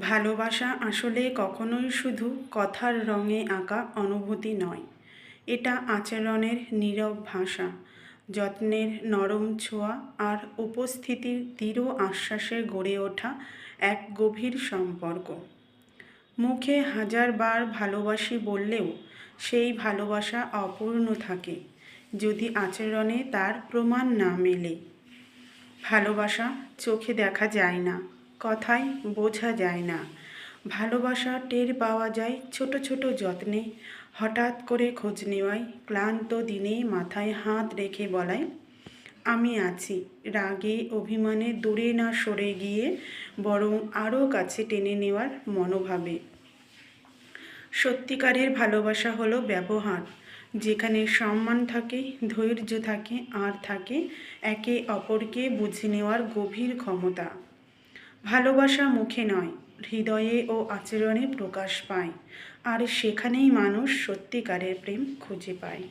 ভালোবাসা আসলে কখনোই শুধু কথার রঙে আঁকা অনুভূতি নয়, এটা আচরণের নীরব ভাষা, যত্নের নরম ছোঁয়া আর উপস্থিতির দৃঢ় আশ্বাসে গড়ে ওঠা এক গভীর সম্পর্ক। মুখে হাজারবার ভালোবাসি বললেও সেই ভালোবাসা অপূর্ণ থাকে যদি আচরণে তার প্রমাণ না মেলে। ভালোবাসা চোখে দেখা যায় না। কথায় বোঝা যায় না। ভালোবাসা টের পাওয়া যায় ছোট ছোট যত্নে। হঠাৎ করে খোঁজ নেওয়ায় ক্লান্ত দিনে মাথায় হাত রেখে বলায়, আমি আছি। রাগে, অভিমানে দূরে না সরে গিয়ে বরং আরও কাছে টেনে নেওয়ার মনোভাবে। সত্যিকারের ভালোবাসা হলো ব্যবহার। যেখানে সম্মান থাকে, ধৈর্য থাকে, আর থাকে একে অপরকে বুঝে নেওয়ার গভীর ক্ষমতা। ভালোবাসা মুখে নয়, হৃদয়ে ও আচরণে প্রকাশ পায়। আর সেখানেই মানুষ সত্যিকারের প্রেম খুঁজে পায়।